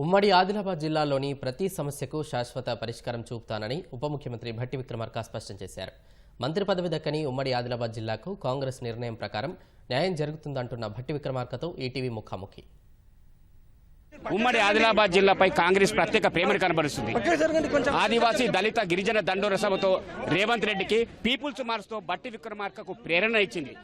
ఉమ్మడి ఆదిలాబాద్ జిల్లాలోని ప్రతి సమస్యకు శాశ్వత పరిష్కారం చూపుతానని ఉప ముఖ్యమంత్రి భట్టి విక్రమార్క స్పష్టం చేశారు. మంత్రి పదవి దక్కని ఉమ్మడి ఆదిలాబాద్ జిల్లాకు కాంగ్రెస్ నిర్ణయం ప్రకారం న్యాయం జరుగుతుందంటున్న భట్టి విక్రమార్కతో ఈటీవీ ముఖాముఖి. ఉమ్మడి ఆదిలాబాద్ జిల్లాపై కాంగ్రెస్ ప్రత్యేక ప్రేమను కనబరుస్తుంది. ఆదివాసీ దళిత గిరిజన దండోర సభతో రేవంత్ రెడ్డికి పీపుల్స్ మార్స్తో భట్టి బట్టి విక్రమార్కకు ప్రేరణ ఇచ్చింది.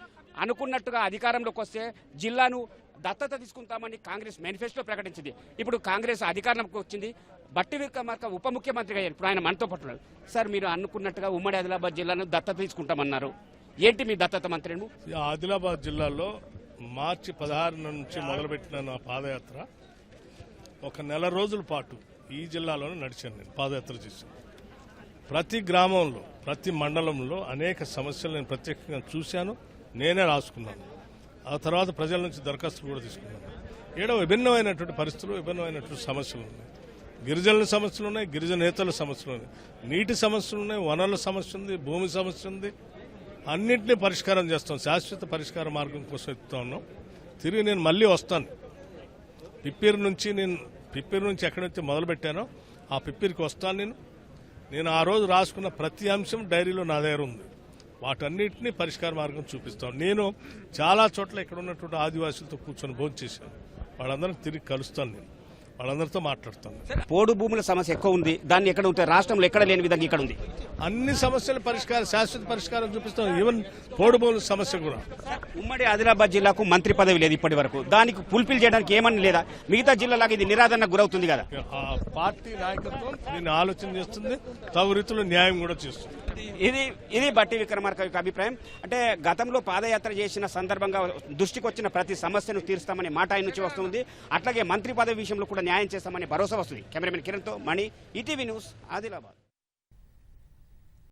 అనుకున్నట్టుగా అధికారంలోకి వస్తే జిల్లాను దత్తత తీసుకుంటామని కాంగ్రెస్ మేనిఫెస్టో ప్రకటించింది. ఇప్పుడు కాంగ్రెస్ అధికారంలోకి వచ్చింది. బట్టి విక్రమార్క ఉప ముఖ్యమంత్రిగా అయ్యారు. ఇప్పుడు ఆయన మనతో పాటు సార్ మీరు అనుకున్నట్టుగా ఉమ్మడి ఆదిలాబాద్ జిల్లాను దత్తత తీసుకుంటామన్నారు. ఏంటి మీ దత్తత మంత్రి ఆదిలాబాద్ జిల్లాలో మార్చి పదహారు నుంచి మొదలుపెట్టిన నా పాదయాత్ర ఒక నెల రోజుల పాటు ఈ జిల్లాలోనే నడిచాను నేను పాదయాత్ర చేశాను. ప్రతి గ్రామంలో ప్రతి మండలంలో అనేక సమస్యలు నేను ప్రత్యేకంగా చూశాను. నేనే రాసుకున్నాను. ఆ తర్వాత ప్రజల నుంచి దరఖాస్తులు కూడా తీసుకున్నాను ఏడో విభిన్నమైనటువంటి పరిస్థితులు విభిన్నమైనటువంటి సమస్యలు ఉన్నాయి. గిరిజనుల సమస్యలు ఉన్నాయి గిరిజన నేతల సమస్యలు ఉన్నాయి. నీటి సమస్యలు ఉన్నాయి వనరుల సమస్య ఉంది భూమి సమస్య ఉంది. అన్నింటినీ పరిష్కారం చేస్తాం. శాశ్వత పరిష్కార మార్గం కోసం ఎత్తుతా ఉన్నాం. తిరిగి నేను మళ్ళీ వస్తాను. పిప్పిరి నుంచి నేను పిప్పిరి నుంచి ఎక్కడైతే మొదలుపెట్టానో ఆ పిప్పిరికి వస్తాను నేను. నేను ఆ రోజు రాసుకున్న ప్రతి అంశం డైరీలో నా దగ్గర ఉంది. వాటన్నిటిని పరిష్కార మార్గం చూపిస్తాను నేను చాలా చోట్ల ఇక్కడ ఉన్నటువంటి ఆదివాసులతో కూర్చొని భోజనం చేశాను. వాళ్ళందరినీ తిరిగి కలుస్తాను నేను. వాళ్ళందరితో మాట్లాడతాను. పోడు భూముల సమస్య ఎక్కువ ఉంది. దాన్ని ఎక్కడ ఉంటే రాష్ట్రంలో ఎక్కడ లేని విధంగా ఇక్కడ ఉంది? అన్ని సమస్యల పరిష్కారం శాశ్వత పరిష్కారం చూపిస్తాం ఈవెన్ పోడుబోలు సమస్య కూడా. ఉమ్మడి ఆదిలాబాద్ జిల్లాకు మంత్రి పదవి లేదు ఇప్పటి వరకు. దానికి ఫుల్ఫిల్ చేయడానికి ఏమని లేదా? మిగతా జిల్లాలాగా ఇది నిరాదరణ గురవుతుంది కదా. పార్టీ నాయకత్వం దీన్ని ఆలోచన చేస్తుంది. తగు రీతిలో న్యాయం కూడా చేస్తుంది. ఇది ఇది బట్టి విక్రమార్క యొక్క అభిప్రాయం. అంటే గతంలో పాదయాత్ర చేసిన సందర్భంగా దృష్టికి వచ్చిన ప్రతి సమస్యను తీరుస్తామనే మాట ఆయన నుంచి వస్తుంది. అట్లాగే మంత్రి పదవి విషయంలో కూడా న్యాయం చేస్తామని భరోసా వస్తుంది. కెమెరామెన్ కిరణ్తో మణి ఈటీవీ న్యూస్ ఆదిలాబాద్.